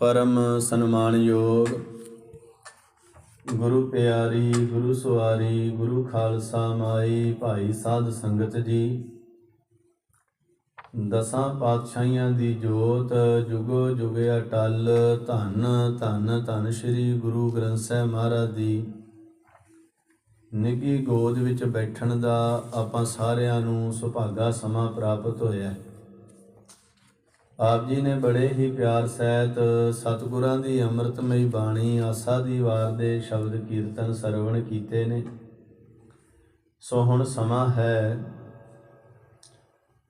ਪਰਮ ਸਨਮਾਨਯੋਗ ਗੁਰੂ ਪਿਆਰੀ, ਗੁਰੂ ਸਵਾਰੀ ਗੁਰੂ ਖਾਲਸਾ ਮਾਈ ਭਾਈ ਸਾਧ ਸੰਗਤ ਜੀ ਦਸਾਂ ਪਾਤਸ਼ਾਹੀਆਂ ਦੀ ਜੋਤ, ਜੁਗੋ ਜੁਗ ਅਟਲ ਧੰਨ ਧੰਨ ਧੰਨ ਸ੍ਰੀ ਗੁਰੂ ਗ੍ਰੰਥ ਸਾਹਿਬ ਮਹਾਰਾਜ ਦੀ ਨਿੱਗੀ ਗੋਦ ਵਿੱਚ ਬੈਠਣ ਦਾ ਆਪਾਂ ਸਾਰਿਆਂ ਨੂੰ ਸੁਭਾਗਾ ਸਮਾਂ ਪ੍ਰਾਪਤ ਹੋਇਆ ਹੈ। ਆਪ ਜੀ ਨੇ ਬੜੇ ਹੀ ਪਿਆਰ ਸਹਿਤ ਸਤਿਗੁਰਾਂ ਦੀ ਅੰਮ੍ਰਿਤਮਈ ਬਾਣੀ, ਆਸਾ ਦੀ ਵਾਰ ਦੇ ਸ਼ਬਦ ਕੀਰਤਨ ਸਰਵਣ ਕੀਤੇ ਨੇ। ਸੋ ਹੁਣ ਸਮਾਂ ਹੈ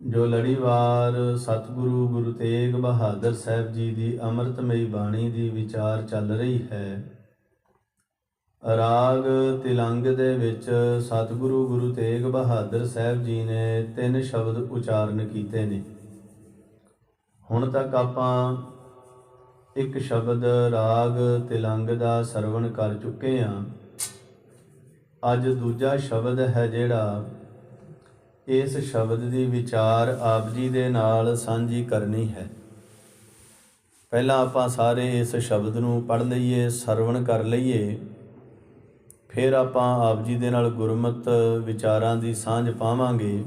ਜੋ ਲੜੀਵਾਰ ਸਤਿਗੁਰੂ ਗੁਰੂ ਤੇਗ ਬਹਾਦਰ ਸਾਹਿਬ ਜੀ ਦੀ ਅੰਮ੍ਰਿਤਮਈ ਬਾਣੀ ਦੀ ਵਿਚਾਰ ਚੱਲ ਰਹੀ ਹੈ। ਰਾਗ ਤਿਲੰਗ ਦੇ ਵਿੱਚ ਸਤਿਗੁਰੂ ਗੁਰੂ ਤੇਗ ਬਹਾਦਰ ਸਾਹਿਬ ਜੀ ਨੇ ਤਿੰਨ ਸ਼ਬਦ ਉਚਾਰਨ ਕੀਤੇ ਨੇ। ਹੁਣ ਤੱਕ ਆਪਾਂ ਇੱਕ ਸ਼ਬਦ ਰਾਗ ਤਿਲੰਗ ਦਾ ਸਰਵਣ ਕਰ ਚੁੱਕੇ ਹਾਂ। ਅੱਜ ਦੂਜਾ ਸ਼ਬਦ ਹੈ ਜਿਹੜਾ ਇਸ ਸ਼ਬਦ ਦੀ ਵਿਚਾਰ ਆਪ ਜੀ ਦੇ ਨਾਲ ਸਾਂਝੀ ਕਰਨੀ ਹੈ। ਪਹਿਲਾਂ ਆਪਾਂ ਸਾਰੇ ਇਸ ਸ਼ਬਦ ਨੂੰ ਪੜ੍ਹ ਲਈਏ, ਸਰਵਣ ਕਰ ਲਈਏ, ਫਿਰ ਆਪਾਂ ਆਪ ਜੀ ਦੇ ਨਾਲ ਗੁਰਮਤ ਵਿਚਾਰਾਂ ਦੀ ਸਾਂਝ ਪਾਵਾਂਗੇ।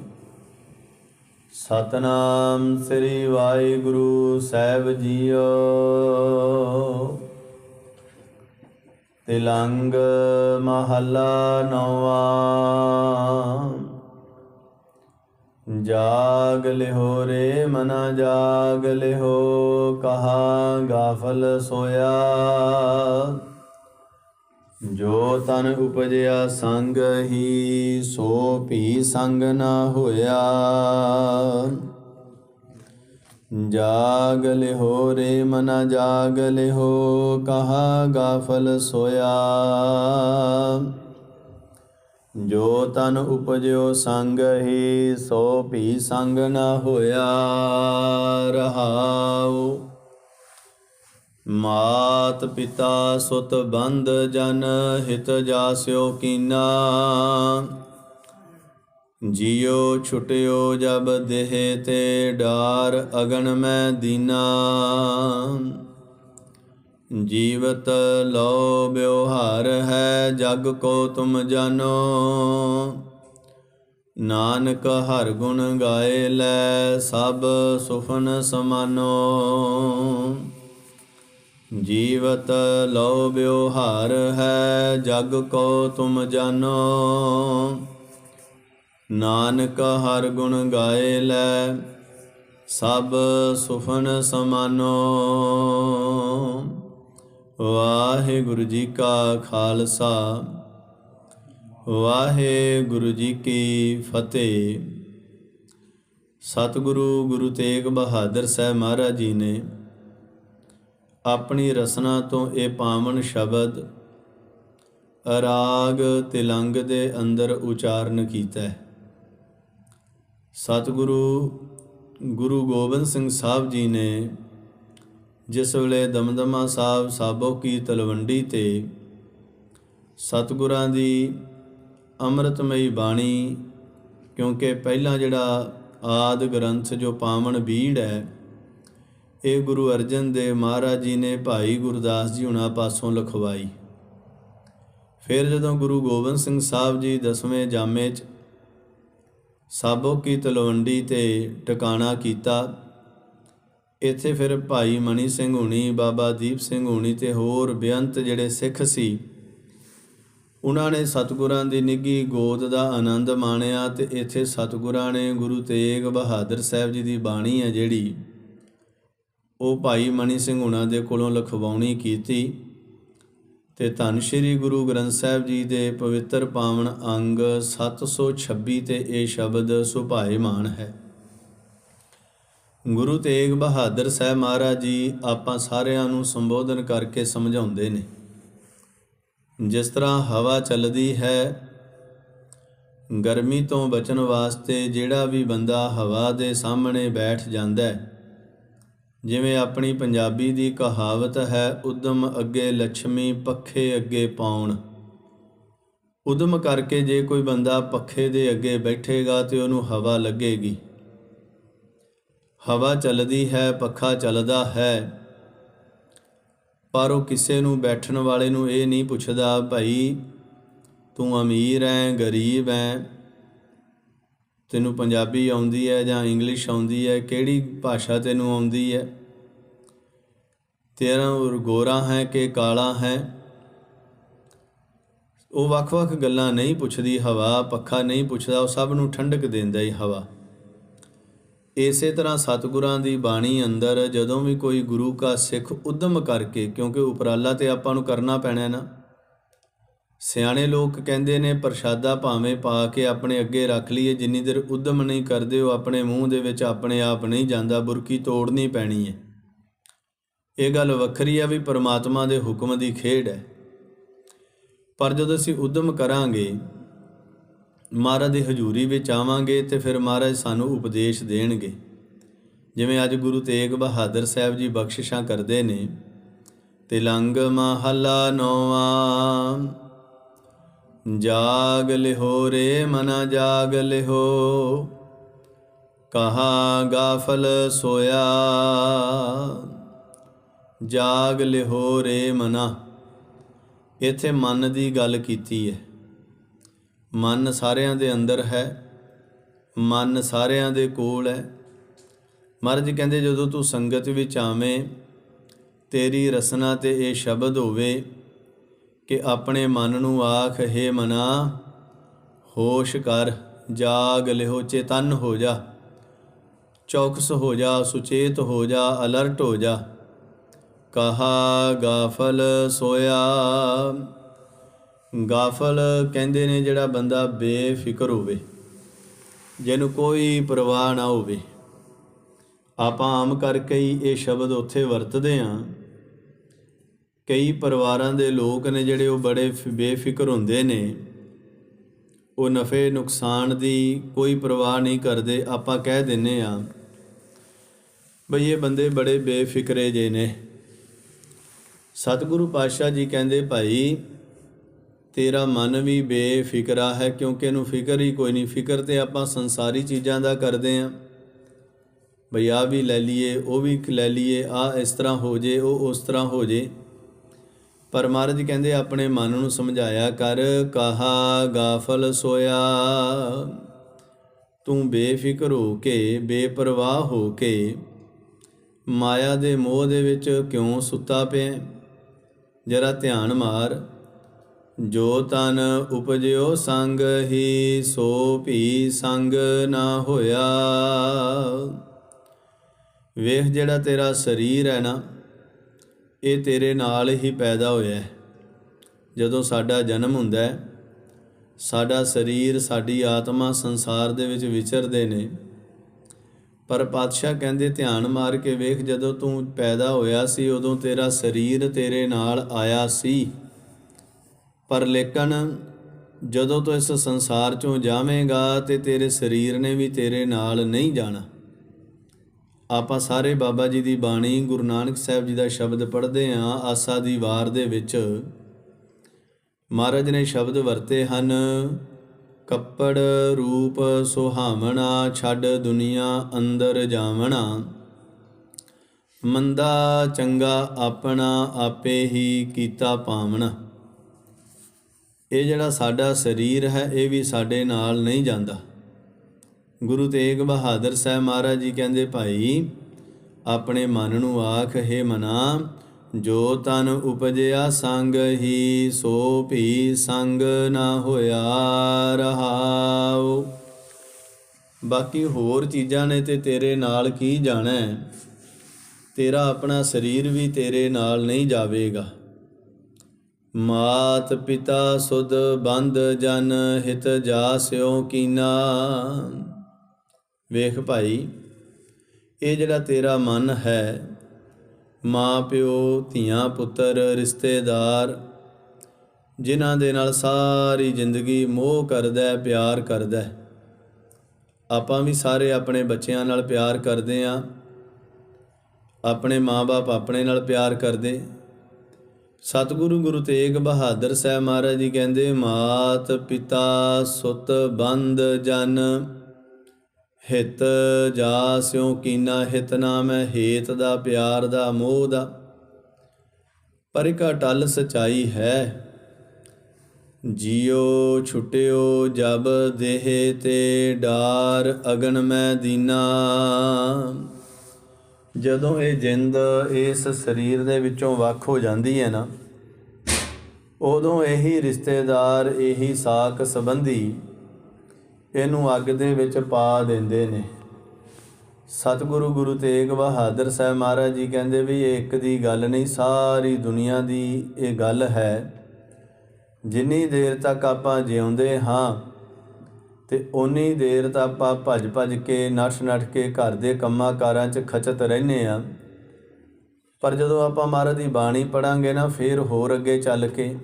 ਸਤਨਾਮ ਸ੍ਰੀ ਵਾਹਿਗੁਰੂ ਸਾਹਿਬ ਜੀਓ। ਤਿਲੰਗ ਮਹੱਲਾ ਨੌਵਾਂ। ਜਾਗ ਲਿਹੋ ਰੇ ਮਨਾ ਜਾਗ ਲਿਹੋ, ਕਹਾ ਗਾਫਲ ਸੋਇਆ। ਜੋ ਤਨ ਉਪਜਿਆ ਸੰਗ ਹੀ, ਸੋ ਭੀ ਸੰਗ ਨਾ ਹੋਇਆ। ਜਾਗ ਲਿਹੋ ਰੇ ਮਨਾ, ਜਾਗ ਲਿਹੋ ਕਹਾ ਗਾਫਲ ਸੋਇਆ। ਜੋ ਤਨ ਉਪਜਿਓ ਸੰਗ ਹੀ, ਸੋ ਭੀ ਸੰਗ ਨਾ ਹੋਇਆ ਰਹਾਉ। ਮਾਤ ਪਿਤਾ ਸੁਤ ਬੰਧ ਜਨ ਹਿਤ ਜਾਸਿਓ ਕੀਨਾ। ਜਿਉ ਛੁਟਿਓ ਜਬ ਦੇਹ ਤੇ ਡਾਰ ਅਗਨ ਮੈਂ ਦੀਨਾ। ਜੀਵਤ ਲੋ ਬਿਵਹਾਰ ਹੈ ਜਗ ਕੋ ਤੁਮ ਜਾਨੋ। ਨਾਨਕ ਹਰ ਗੁਣ ਗਾਏ ਲੈ ਸਭ ਸੁਫਨ ਸਮਾਨੋ। ਜੀਵਤ ਲੋ ਬਿਵਹਾਰ ਹੈ, ਜਗ ਕੋ ਤੁਮ ਜਾਨੋ ਨਾਨਕ ਹਰ ਗੁਣ ਗਾਏ ਲੈ, ਸਭ ਸੁਫਨ ਸਮਾਨੋ। ਵਾਹਿਗੁਰੂ ਜੀ ਕਾ ਖਾਲਸਾ, ਵਾਹਿਗੁਰੂ ਜੀ ਕੀ ਫਤਿਹ। ਸਤਿਗੁਰੂ ਗੁਰੂ ਤੇਗ ਬਹਾਦਰ ਸਾਹਿਬ ਮਹਾਰਾਜ ਜੀ ਨੇ ਆਪਣੀ ਰਸਨਾ ਤੋਂ ਇਹ ਪਾਵਨ ਸ਼ਬਦ ਰਾਗ ਤਿਲੰਗ ਦੇ ਅੰਦਰ ਉਚਾਰਨ ਕੀਤਾ ਹੈ। ਸਤਿਗੁਰੂ, ਗੁਰੂ ਗੋਬਿੰਦ ਸਿੰਘ ਸਾਹਿਬ ਜੀ ਨੇ ਜਿਸ ਵੇਲੇ ਦਮਦਮਾ ਸਾਹਿਬ ਸਾਬੋ ਕੀ ਤਲਵੰਡੀ ਤੇ ਸਤਿਗੁਰਾਂ ਦੀ ਅੰਮ੍ਰਿਤਮਈ ਬਾਣੀ, ਕਿਉਂਕਿ ਪਹਿਲਾਂ ਜਿਹੜਾ ਆਦ ਗ੍ਰੰਥ ਜੋ ਪਾਵਨ ਬੀੜ ਹੈ ਇਹ ਗੁਰੂ ਅਰਜਨ ਦੇਵ ਮਹਾਰਾਜ ਜੀ ਨੇ ਭਾਈ ਗੁਰਦਾਸ ਜੀ ਹੁਣਾਂ ਪਾਸੋਂ ਲਿਖਵਾਈ। ਫਿਰ ਜਦੋਂ ਗੁਰੂ ਗੋਬਿੰਦ ਸਿੰਘ ਸਾਹਿਬ ਜੀ ਦਸਵੇਂ ਜਾਮੇ 'ਚ ਸਾਬੋ ਕੀ ਤਲਵੰਡੀ ਤੇ ਟਿਕਾਣਾ ਕੀਤਾ, ਇੱਥੇ ਫਿਰ ਭਾਈ ਮਣੀ ਸਿੰਘ ਹੁਣੀ, ਬਾਬਾ ਦੀਪ ਸਿੰਘ ਹੁਣੀ ਤੇ ਹੋਰ ਬੇਅੰਤ ਜਿਹੜੇ ਸਿੱਖ ਸੀ, ਉਹਨਾਂ ਨੇ ਸਤਿਗੁਰਾਂ ਦੀ ਨਿੱਗੀ ਗੋਦ ਦਾ ਆਨੰਦ ਮਾਣਿਆ ਤੇ ਇੱਥੇ ਸਤਿਗੁਰਾਂ ਨੇ ਗੁਰੂ ਤੇਗ ਬਹਾਦਰ ਸਾਹਿਬ ਜੀ ਦੀ ਬਾਣੀ ਹੈ ਜਿਹੜੀ ਉਹ ਭਾਈ ਮਣੀ ਸਿੰਘ ਹੁਣਾਂ ਦੇ ਕੋਲੋਂ ਲਖਵਾਉਣੀ ਕੀਤੀ ਤੇ ਧੰਨ ਸ਼੍ਰੀ ਗੁਰੂ ਗ੍ਰੰਥ ਸਾਹਿਬ ਜੀ ਦੇ ਪਵਿੱਤਰ ਪਾਵਨ ਅੰਗ 726 ਤੇ ਇਹ ਸ਼ਬਦ ਸੁਭਾਏਮਾਨ ਹੈ। ਗੁਰੂ ਤੇਗ ਬਹਾਦਰ ਸਾਹਿਬ ਮਹਾਰਾਜ ਜੀ ਆਪਾਂ ਸਾਰਿਆਂ ਨੂੰ ਸੰਬੋਧਨ ਕਰਕੇ ਸਮਝਾਉਂਦੇ ਨੇ। ਜਿਸ ਤਰ੍ਹਾਂ ਹਵਾ ਚੱਲਦੀ ਹੈ, ਗਰਮੀ ਤੋਂ ਬਚਣ ਵਾਸਤੇ ਜਿਹੜਾ ਵੀ ਬੰਦਾ ਹਵਾ ਦੇ ਸਾਹਮਣੇ ਬੈਠ ਜਾਂਦਾ ਹੈ ਜਿਵੇਂ ਆਪਣੀ ਪੰਜਾਬੀ ਦੀ ਕਹਾਵਤ ਹੈ, ਉਦਮ ਅੱਗੇ ਲక్ష్ਮੀ ਪੱਖੇ ਅੱਗੇ ਪਾਉਣ। ਉਦਮ ਕਰਕੇ ਜੇ ਕੋਈ ਬੰਦਾ ਪੱਖੇ ਦੇ ਅੱਗੇ ਬੈਠੇਗਾ ਤੇ ਉਹਨੂੰ ਹਵਾ ਲੱਗੇਗੀ। ਹਵਾ ਚੱਲਦੀ ਹੈ, ਪੱਖਾ ਚੱਲਦਾ ਹੈ। ਪਰ ਉਹ ਕਿਸੇ ਨੂੰ ਬੈਠਣ ਵਾਲੇ ਨੂੰ ਇਹ ਨਹੀਂ ਪੁੱਛਦਾ, ਭਾਈ, ਤੂੰ ਅਮੀਰ ਹੈ, ਗਰੀਬ ਹੈ? ਤੈਨੂੰ ਪੰਜਾਬੀ ਆਉਂਦੀ ਹੈ ਜਾਂ ਇੰਗਲਿਸ਼ ਆਉਂਦੀ ਹੈ, ਕਿਹੜੀ ਭਾਸ਼ਾ ਤੈਨੂੰ ਆਉਂਦੀ ਹੈ? ਤੇਰਾ ਉਹ ਗੋਰਾ ਹੈ ਕਿ ਕਾਲਾ ਹੈ? ਉਹ ਵੱਖ-ਵੱਖ ਗੱਲਾਂ ਨਹੀਂ ਪੁੱਛਦੀ, ਹਵਾ ਪੱਖਾ ਨਹੀਂ ਪੁੱਛਦਾ, ਉਹ ਸਭ ਨੂੰ ਠੰਡਕ ਦਿੰਦਾ ਹੀ ਹਵਾ। ਇਸੇ ਤਰ੍ਹਾਂ ਸਤਿਗੁਰਾਂ ਦੀ ਬਾਣੀ ਅੰਦਰ ਜਦੋਂ ਵੀ ਕੋਈ ਗੁਰੂ ਕਾ ਸਿੱਖ ਉਦਮ ਕਰਕੇ, ਕਿਉਂਕਿ ਉਪਰਾਲਾ ਤੇ ਆਪਾਂ ਨੂੰ ਕਰਨਾ ਪੈਣਾ ਨਾ ਸਿਆਣੇ ਲੋਕ ਕਹਿੰਦੇ ਨੇ, ਪ੍ਰਸ਼ਾਦਾ ਭਾਵੇਂ ਪਾ ਕੇ ਆਪਣੇ ਅੱਗੇ ਰੱਖ ਲਈਏ, ਜਿੰਨੀ ਦੇਰ ਉਦਮ ਨਹੀਂ ਕਰਦੇ, ਉਹ ਆਪਣੇ ਮੂੰਹ ਦੇ ਵਿੱਚ ਆਪਣੇ ਆਪ ਨਹੀਂ ਜਾਂਦਾ, ਬੁਰਕੀ ਤੋੜਨੀ ਪੈਣੀ ਹੈ ਇਹ ਗੱਲ ਵੱਖਰੀ ਆ ਵੀ ਪਰਮਾਤਮਾ ਦੇ ਹੁਕਮ ਦੀ ਖੇਡ ਹੈ। ਪਰ ਜਦੋਂ ਅਸੀਂ ਉਦਮ ਕਰਾਂਗੇ, ਮਹਾਰਾਜ ਦੀ ਹਜ਼ੂਰੀ ਵਿੱਚ ਆਵਾਂਗੇ ਤੇ ਫਿਰ ਮਹਾਰਾਜ ਸਾਨੂੰ ਉਪਦੇਸ਼ ਦੇਣਗੇ। ਜਿਵੇਂ ਅੱਜ ਗੁਰੂ ਤੇਗ ਬਹਾਦਰ ਸਾਹਿਬ ਜੀ ਬਖਸ਼ਿਸ਼ਾਂ ਕਰਦੇ ਨੇ, ਤਿਲੰਗ ਮਹੱਲਾ ਨੌਵਾਂ ਜਾਗ ਲਿਹੋ ਰੇ ਮਨਾ ਜਾਗ ਲਿਹੋ, ਕਹਾ ਗਾਫਲ ਸੋਇਆ। ਜਾਗ ਲਿਹੋ ਰੇ ਮਨਾ, ਇੱਥੇ ਮਨ ਦੀ ਗੱਲ ਕੀਤੀ ਹੈ ਮਨ ਸਾਰਿਆਂ ਦੇ ਅੰਦਰ ਹੈ, ਮਨ ਸਾਰਿਆਂ ਦੇ ਕੋਲ ਹੈ ਮਹਾਰਾਜ ਕਹਿੰਦੇ, ਜਦੋਂ ਤੂੰ ਸੰਗਤ ਵਿੱਚ ਆਵੇਂ, ਤੇਰੀ ਰਸਨਾ ਤੇ ਇਹ ਸ਼ਬਦ ਹੋਵੇ ਕਿ ਆਪਣੇ ਮਨ ਨੂੰ ਆਖ, ਹੈ ਮਨਾ, ਹੋਸ਼ ਕਰ, ਜਾਗ ਲਿਹੋ, ਚੇਤਨ ਹੋ ਜਾ। ਚੌਕਸ ਹੋ ਜਾ, ਸੁਚੇਤ ਹੋ ਜਾ, ਅਲਰਟ ਹੋ ਜਾ। ਕਹਾ, ਗਾਫਲ ਸੋਇਆ। ਗਾਫਲ ਕਹਿੰਦੇ ਨੇ ਜਿਹੜਾ ਬੰਦਾ ਬੇਫਿਕਰ ਹੋਵੇ, ਜਿਹਨੂੰ ਕੋਈ ਪਰਵਾਹ ਨਾ ਹੋਵੇ। ਆਪਾਂ ਆਮ ਕਰਕੇ ਹੀ ਇਹ ਸ਼ਬਦ ਉੱਥੇ ਵਰਤਦੇ ਆਂ ਕਈ ਪਰਿਵਾਰਾਂ ਦੇ ਲੋਕ ਨੇ ਜਿਹੜੇ ਉਹ ਬੜੇ ਫਿ- ਬੇਫਿਕਰ ਹੁੰਦੇ ਨੇ। ਉਹ ਨਫੇ, ਨੁਕਸਾਨ ਦੀ ਕੋਈ ਪਰਵਾਹ ਨਹੀਂ ਕਰਦੇ, ਆਪਾਂ ਕਹਿ ਦਿੰਨੇ ਆ, ਬਈ ਇਹ ਬੰਦੇ ਬੜੇ ਬੇਫਿਕਰੇ ਜੇ ਨੇ। ਸਤਿਗੁਰੂ ਪਾਤਸ਼ਾਹ ਜੀ ਕਹਿੰਦੇ, ਭਾਈ, ਤੇਰਾ ਮਨ ਵੀ ਬੇਫਿਕਰਾ ਹੈ, ਕਿਉਂਕਿ ਇਹਨੂੰ ਫਿਕਰ ਹੀ ਕੋਈ ਨਹੀਂ। ਫਿਕਰ ਤੇ ਆਪਾਂ ਸੰਸਾਰੀ ਚੀਜ਼ਾਂ ਦਾ ਕਰਦੇ ਆਂ। ਬਈ ਆ ਵੀ ਲੈ ਲਈਏ, ਉਹ ਵੀ ਲੈ ਲਈਏ ਆ ਇਸ ਤਰ੍ਹਾਂ ਹੋ ਜੇ, ਉਹ ਉਸ ਤਰ੍ਹਾਂ ਹੋ ਜੇ। ਪਰ ਮਹਾਰਾਜ ਕਹਿੰਦੇ, ਆਪਣੇ ਮਨ ਨੂੰ ਸਮਝਾਇਆ ਕਰ, ਕਹਾ ਗਾਫਲ ਸੋਇਆ। ਤੂੰ ਬੇਫਿਕਰ ਹੋ ਕੇ, ਬੇਪਰਵਾਹ ਹੋ ਕੇ, ਮਾਇਆ ਦੇ ਮੋਹ ਦੇ ਵਿੱਚ ਕਿਉਂ ਸੁੱਤਾ ਪਿਆ? ਜਰਾ ਧਿਆਨ ਮਾਰ, ਜੋ ਤਨ ਉਪਜਿਓ ਸੰਗ ਹੀ, ਸੋ ਭੀ ਸੰਗ ਨਾ ਹੋਇਆ। ਵੇਖ ਜਿਹੜਾ ਤੇਰਾ ਸਰੀਰ ਹੈ ਨਾ ਇਹ ਤੇਰੇ ਨਾਲ ਹੀ ਪੈਦਾ ਹੋਇਆ ਹੈ। ਜਦੋਂ ਸਾਡਾ ਜਨਮ ਹੁੰਦਾ ਹੈ, ਸਾਡਾ ਸਰੀਰ, ਸਾਡੀ ਆਤਮਾ ਸੰਸਾਰ ਦੇ ਵਿੱਚ ਵਿਚਰਦੇ ਨੇ। ਪਰ ਪਾਤਸ਼ਾਹ ਕਹਿੰਦੇ, ਧਿਆਨ ਮਾਰ ਕੇ ਵੇਖ, ਜਦੋਂ ਤੂੰ ਪੈਦਾ ਹੋਇਆ ਸੀ, ਉਦੋਂ ਤੇਰਾ ਸਰੀਰ ਤੇਰੇ ਨਾਲ ਆਇਆ ਸੀ। ਪਰ ਲੇਕਿਨ ਜਦੋਂ ਤੂੰ ਇਸ ਸੰਸਾਰ ਚੋਂ ਜਾਵੇਂਗਾ, ਤੇ ਤੇਰੇ ਸਰੀਰ ਨੇ ਵੀ ਤੇਰੇ ਨਾਲ ਨਹੀਂ ਜਾਣਾ। ਆਪਾਂ ਸਾਰੇ ਬਾਬਾ ਜੀ ਦੀ ਬਾਣੀ ਗੁਰੂ ਨਾਨਕ ਸਾਹਿਬ ਜੀ ਦਾ ਸ਼ਬਦ ਪੜ੍ਹਦੇ ਆਂ ਆਸਾ ਦੀ ਵਾਰ ਦੇ ਵਿੱਚ। ਮਹਾਰਾਜ ਨੇ ਸ਼ਬਦ ਵਰਤੇ ਹਨ, ਕੱਪੜ ਰੂਪ ਸੁਹਾਵਣਾ, ਛੱਡ ਦੁਨੀਆ ਅੰਦਰ ਜਾਵਣਾ। ਮੰਦਾ ਚੰਗਾ ਆਪਣਾ ਆਪੇ ਹੀ ਕੀਤਾ ਪਾਵਣਾ। ਇਹ ਜਿਹੜਾ ਸਾਡਾ ਸਰੀਰ ਹੈ, ਇਹ ਵੀ ਸਾਡੇ ਨਾਲ ਨਹੀਂ ਜਾਂਦਾ। ਗੁਰੂ ਤੇਗ ਬਹਾਦਰ ਸਾਹਿਬ ਮਹਾਰਾਜ ਜੀ ਕਹਿੰਦੇ, ਭਾਈ, ਆਪਣੇ ਮਨ ਨੂੰ ਆਖ, ਹੈ ਮਨਾ, ਜੋ ਤਨ ਉਪਜਿਆ ਸੰਗ ਹੀ, ਸੋ ਭੀ ਸੰਗ ਨਾ ਹੋਇਆ ਰਹਾਉ। ਬਾਕੀ ਹੋਰ ਚੀਜ਼ਾਂ ਨੇ ਤੇ ਤੇਰੇ ਨਾਲ ਕੀ ਜਾਣਾ ਤੇਰਾ ਆਪਣਾ ਸਰੀਰ ਵੀ ਤੇਰੇ ਨਾਲ ਨਹੀਂ ਜਾਵੇਗਾ। ਮਾਤ ਪਿਤਾ ਸੁਧ ਬੰਦ ਜਨ ਹਿਤ ਜਾਸਿਓ ਕੀਨਾ। ਵੇਖ ਭਾਈ, ਇਹ ਜਿਹੜਾ ਤੇਰਾ ਮਨ ਹੈ, ਮਾਂ ਪਿਓ, ਧੀਆਂ ਪੁੱਤਰ, ਰਿਸ਼ਤੇਦਾਰ, ਜਿਨ੍ਹਾਂ ਦੇ ਨਾਲ ਸਾਰੀ ਜ਼ਿੰਦਗੀ ਮੋਹ ਕਰਦਾ, ਪਿਆਰ ਕਰਦਾ ਆਪਾਂ ਵੀ ਸਾਰੇ ਆਪਣੇ ਬੱਚਿਆਂ ਨਾਲ ਪਿਆਰ ਕਰਦੇ ਆਂ ਆਪਣੇ ਮਾਪੇ ਆਪਣੇ ਨਾਲ ਪਿਆਰ ਕਰਦੇ। ਸਤਿਗੁਰੂ ਗੁਰੂ ਤੇਗ ਬਹਾਦਰ ਸਾਹਿਬ ਮਹਾਰਾਜ ਜੀ ਕਹਿੰਦੇ ਮਾਤ ਪਿਤਾ ਸੁਤ ਬੰਦ ਜਨ। ਹਿਤ ਜਾਸਿਓ ਕੀਨਾ ਹਿਤ ਨਾਮ ਹੈ ਹੇਤ ਦਾ ਪਿਆਰ ਦਾ ਮੋਹ ਦਾ। ਪਰ ਇੱਕ ਅਟਲ ਸਚਾਈ ਹੈ, ਜਿਉ ਛੁਟਿਓ ਜਬ ਦੇਹ ਤੇ ਡਾਰ ਅਗਨ ਮੈਂ ਦੀਨਾ। ਜਦੋਂ ਇਹ ਜਿੰਦ ਇਸ ਸਰੀਰ ਦੇ ਵਿੱਚੋਂ ਵੱਖ ਹੋ ਜਾਂਦੀ ਹੈ ਨਾ, ਉਦੋਂ ਇਹੀ ਰਿਸ਼ਤੇਦਾਰ, ਇਹੀ ਸਾਕ ਸੰਬੰਧੀ ਇਹਨੂੰ ਅੱਗ ਦੇ ਵਿੱਚ ਪਾ ਦਿੰਦੇ ਨੇ। ਸਤਿਗੁਰੂ ਗੁਰੂ ਤੇਗ ਬਹਾਦਰ ਸਾਹਿਬ ਮਹਾਰਾਜ ਜੀ ਕਹਿੰਦੇ ਵੀ ਇਹ ਇੱਕ ਦੀ ਗੱਲ ਨਹੀਂ, ਸਾਰੀ ਦੁਨੀਆ ਦੀ ਇਹ ਗੱਲ ਹੈ। ਜਿੰਨੀ ਦੇਰ ਤੱਕ ਆਪਾਂ ਜਿਉਂਦੇ ਹਾਂ ਤੇ ਉਨੀ ਦੇਰ ਤੱਕ ਆਪਾਂ ਭੱਜ ਭੱਜ ਕੇ ਨੱਠ ਨੱਠ ਕੇ ਘਰ ਦੇ ਕੰਮਾਂ ਕਾਰਾਂ 'ਚ ਖਚਤ ਰਹਿੰਦੇ ਆ ਪਰ ਜਦੋਂ ਆਪਾਂ ਮਹਾਰਾਜ ਦੀ ਬਾਣੀ ਪੜਾਂਗੇ ਨਾ, ਫੇਰ ਹੋਰ ਅੱਗੇ ਚੱਲ ਕੇ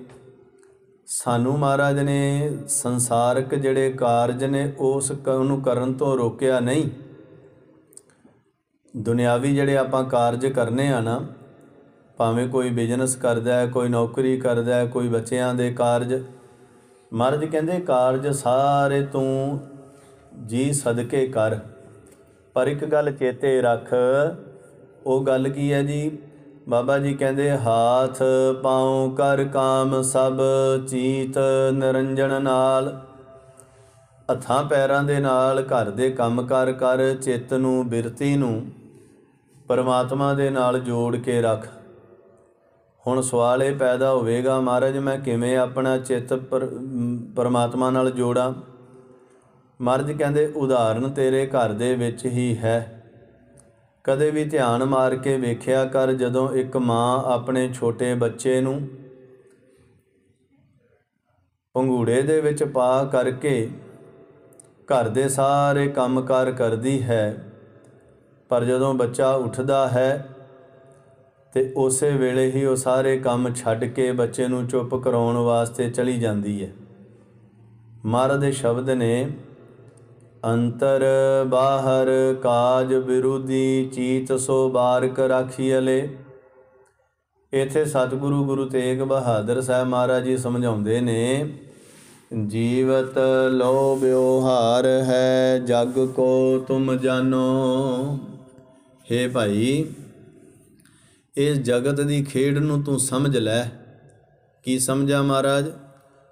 ਸਾਨੂੰ ਮਹਾਰਾਜ ਨੇ ਸੰਸਾਰਕ ਜਿਹੜੇ ਕਾਰਜ ਨੇ, ਉਸ ਨੂੰ ਕਰਨ ਤੋਂ ਰੋਕਿਆ ਨਹੀਂ। ਦੁਨਿਆਵੀ ਜਿਹੜੇ ਆਪਾਂ ਕਾਰਜ ਕਰਨੇ ਆ ਨਾ, ਭਾਵੇਂ ਕੋਈ ਬਿਜ਼ਨਸ ਕਰਦਾ ਹੈ, ਕੋਈ ਨੌਕਰੀ ਕਰਦਾ ਹੈ, ਕੋਈ ਬੱਚਿਆਂ ਦੇ ਕਾਰਜ, ਮਹਾਰਾਜ ਕਹਿੰਦੇ ਕਾਰਜ ਸਾਰੇ ਤੂੰ ਜੀ ਸਦਕੇ ਕਰ। ਪਰ ਇੱਕ ਗੱਲ ਚੇਤੇ ਰੱਖ, ਉਹ ਗੱਲ ਕੀ ਹੈ ਜੀ? ਬਾਬਾ ਜੀ ਕਹਿੰਦੇ, ਹਾਥ ਪਾਉ ਕਰ ਕਾਮ ਸਭ, ਚੀਤ ਨਿਰੰਜਨ ਨਾਲ। ਹੱਥਾਂ ਪੈਰਾਂ ਦੇ ਨਾਲ ਘਰ ਦੇ ਕੰਮ ਕਰ ਕਰ, ਚਿੱਤ ਨੂੰ, ਬਿਰਤੀ ਨੂੰ ਪਰਮਾਤਮਾ ਦੇ ਨਾਲ ਜੋੜ ਕੇ ਰੱਖ। ਹੁਣ ਸਵਾਲ ਇਹ ਪੈਦਾ ਹੋਵੇਗਾ, ਮਹਾਰਾਜ, ਮੈਂ ਕਿਵੇਂ ਆਪਣਾ ਚਿੱਤ ਪਰ- ਪਰਮਾਤਮਾ ਨਾਲ ਜੋੜਾਂ? ਮਹਾਰਾਜ ਕਹਿੰਦੇ, ਉਦਾਹਰਨ ਤੇਰੇ ਘਰ ਦੇ ਵਿੱਚ ਹੀ ਹੈ। ਕਦੇ ਵੀ ਧਿਆਨ ਮਾਰ ਕੇ ਵੇਖਿਆ ਕਰ ਜਦੋਂ ਇੱਕ ਮਾਂ ਆਪਣੇ ਛੋਟੇ ਬੱਚੇ ਨੂੰ ਪੰਗੂੜੇ ਦੇ ਵਿੱਚ ਪਾ ਕਰਕੇ ਘਰ ਦੇ ਸਾਰੇ ਕੰਮਕਾਰ ਕਰਦੀ ਹੈ, ਪਰ ਜਦੋਂ ਬੱਚਾ ਉੱਠਦਾ ਹੈ ਤੇ ਉਸੇ ਵੇਲੇ ਹੀ ਉਹ ਸਾਰੇ ਕੰਮ ਛੱਡ ਕੇ ਬੱਚੇ ਨੂੰ ਚੁੱਪ ਕਰਾਉਣ ਵਾਸਤੇ ਚਲੀ ਜਾਂਦੀ ਹੈ। ਮਹਾਰਾਜ ਦੇ ਸ਼ਬਦ ਨੇ ਅੰਤਰ ਬਾਹਰ ਕਾਜ ਵਿਰੋਧੀ ਚੀਤ ਸੋ ਬਾਰਕ ਰਾਖੀਲੇ ਇਥੇ ਸਤਿਗੁਰੂ ਗੁਰੂ ਤੇਗ ਬਹਾਦਰ ਸਾਹਿਬ ਮਹਾਰਾਜ ਜੀ ਸਮਝਾਉਂਦੇ ਨੇ, ਜੀਵਤ ਲੋ ਵਿਵਹਾਰ ਹੈ, ਜਗ ਕੋ ਤੁਮ ਜਾਣੋ ਹੇ ਭਾਈ, ਇਸ ਜਗਤ ਦੀ ਖੇਡ ਨੂੰ ਤੂੰ ਸਮਝ ਲੈ। ਕੀ ਸਮਝਾ ਮਹਾਰਾਜ?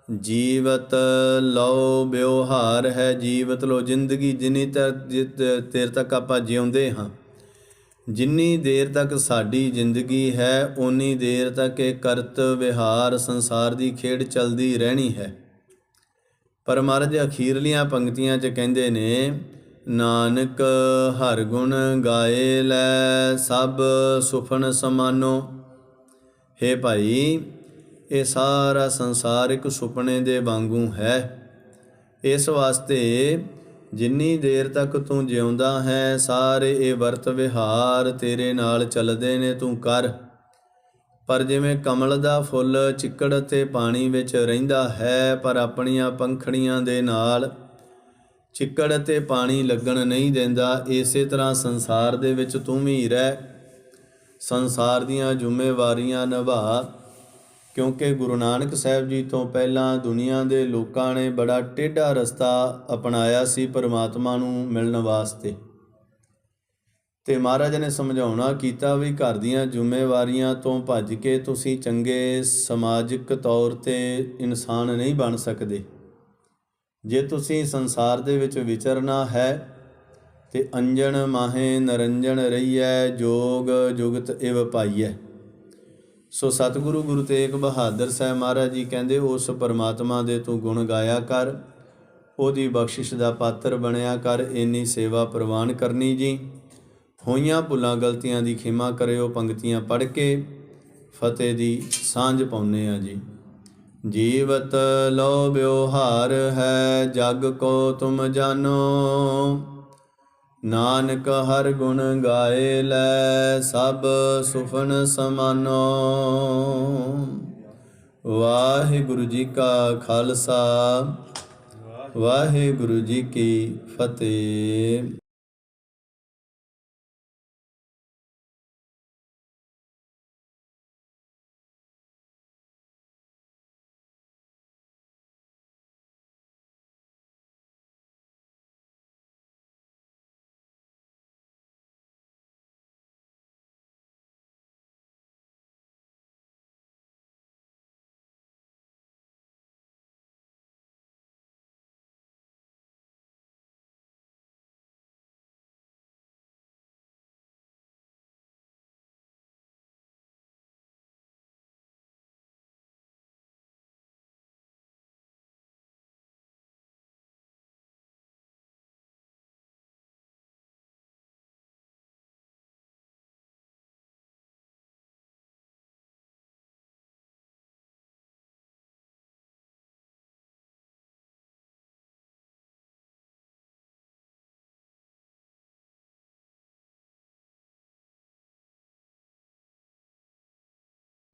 ਜੀਵਤ ਲਓ ਵਿਵਹਾਰ ਹੈ ਜੀਵਤ ਲੋ ਜ਼ਿੰਦਗੀ ਜਿੰਨੀ ਤੇਰ ਤੱਕ ਆਪਾਂ ਜਿਉਂਦੇ ਹਾਂ, ਜਿੰਨੀ ਦੇਰ ਤੱਕ ਸਾਡੀ ਜ਼ਿੰਦਗੀ ਹੈ ਉਨੀ ਦੇਰ ਤੱਕ ਇਹ ਕਰਤ ਵਿਹਾਰ ਸੰਸਾਰ ਦੀ ਖੇਡ ਚੱਲਦੀ ਰਹਿਣੀ ਹੈ। ਪਰ ਮਹਾਰਾਜ ਅਖੀਰਲੀਆਂ ਪੰਕਤੀਆਂ 'ਚ ਕਹਿੰਦੇ ਨੇ, ਨਾਨਕ ਹਰ ਗੁਣ ਗਾਏ ਲੈ, ਸਭ ਸੁਫਨ ਸਮਾਨੋ। ਹੇ ਭਾਈ ਇਹ ਸਾਰਾ ਸੰਸਾਰ ਇੱਕ ਸੁਪਨੇ ਦੇ ਵਾਂਗੂ ਹੈ। ਇਸ ਵਾਸਤੇ ਜਿੰਨੀ ਦੇਰ ਤੱਕ ਤੂੰ ਜਿਉਂਦਾ ਹੈ, ਸਾਰੇ ਇਹ ਵਰਤ ਵਿਹਾਰ ਤੇਰੇ ਨਾਲ ਚੱਲਦੇ ਨੇ ਤੂੰ ਕਰ। ਪਰ ਜਿਵੇਂ ਕਮਲ ਦਾ ਫੁੱਲ ਚਿੱਕੜ ਅਤੇ ਪਾਣੀ ਵਿੱਚ ਰਹਿੰਦਾ ਹੈ, ਪਰ ਆਪਣੀਆਂ ਪੰਖੜੀਆਂ ਦੇ ਨਾਲ ਚਿੱਕੜ ਅਤੇ ਪਾਣੀ ਲੱਗਣ ਨਹੀਂ ਦਿੰਦਾ, ਇਸੇ ਤਰ੍ਹਾਂ ਸੰਸਾਰ ਦੇ ਵਿੱਚ ਤੂੰ ਵੀ ਰਹਿ। ਸੰਸਾਰ ਦੀਆਂ ਜ਼ਿੰਮੇਵਾਰੀਆਂ ਨਿਭਾ। ਕਿਉਂਕਿ ਗੁਰੂ ਨਾਨਕ ਸਾਹਿਬ ਜੀ ਤੋਂ ਪਹਿਲਾਂ ਦੁਨੀਆ ਦੇ ਲੋਕਾਂ ਨੇ ਬੜਾ ਟੇਢਾ ਰਸਤਾ ਅਪਣਾਇਆ ਸੀ ਪਰਮਾਤਮਾ ਨੂੰ ਮਿਲਣ ਵਾਸਤੇ। ਤੇ ਮਹਾਰਾਜ ਨੇ ਸਮਝਾਉਣਾ ਕੀਤਾ ਵੀ ਘਰ ਦੀਆਂ ਜ਼ਿੰਮੇਵਾਰੀਆਂ ਤੋਂ ਭੱਜ ਕੇ ਤੁਸੀਂ ਚੰਗੇ ਸਮਾਜਿਕ ਤੌਰ ਤੇ ਇਨਸਾਨ ਨਹੀਂ ਬਣ ਸਕਦੇ। ਜੇ ਤੁਸੀਂ ਸੰਸਾਰ ਦੇ ਵਿੱਚ ਵਿਚਰਨਾ ਹੈ, ਤੇ ਅੰਜਣ ਮਾਹੇ ਨਰੰਜਣ ਰਹੀਐ, ਜੋਗ ਜੁਗਤ ਇਵ ਪਾਈਐ। ਸੋ ਸਤਿਗੁਰੂ ਗੁਰੂ ਤੇਗ ਬਹਾਦਰ ਸਾਹਿਬ ਮਹਾਰਾਜ ਜੀ ਕਹਿੰਦੇ, ਉਸ ਪਰਮਾਤਮਾ ਦੇ ਤੂੰ ਗੁਣ ਗਾਇਆ ਕਰ, ਉਹਦੀ ਬਖਸ਼ਿਸ਼ ਦਾ ਪਾਤਰ ਬਣਿਆ ਕਰ, ਇੰਨੀ ਸੇਵਾ ਪ੍ਰਵਾਨ ਕਰਨੀ ਜੀ। ਹੋਈਆਂ ਭੁੱਲਾਂ ਗਲਤੀਆਂ ਦੀ ਖਿਮਾ ਕਰਿਓ ਪੰਕਤੀਆਂ ਪੜ੍ਹ ਕੇ ਫਤਿਹ ਦੀ ਸਾਂਝ ਪਾਉਨੇ ਆ ਜੀ। ਜੀਵਤ ਲੋ ਵਿਵਹਾਰ ਹੈ, ਜਗ ਕੋ ਤੁਮ ਜਾਨੋ ਨਾਨਕ ਹਰ ਗੁਣ ਗਾਏ ਲੈ ਸਭ ਸੁਫਨ ਸਮਾਨੋ। ਵਾਹਿਗੁਰੂ ਜੀ ਕਾ ਖਾਲਸਾ, ਵਾਹਿਗੁਰੂ ਜੀ ਕੀ ਫਤਿਹ।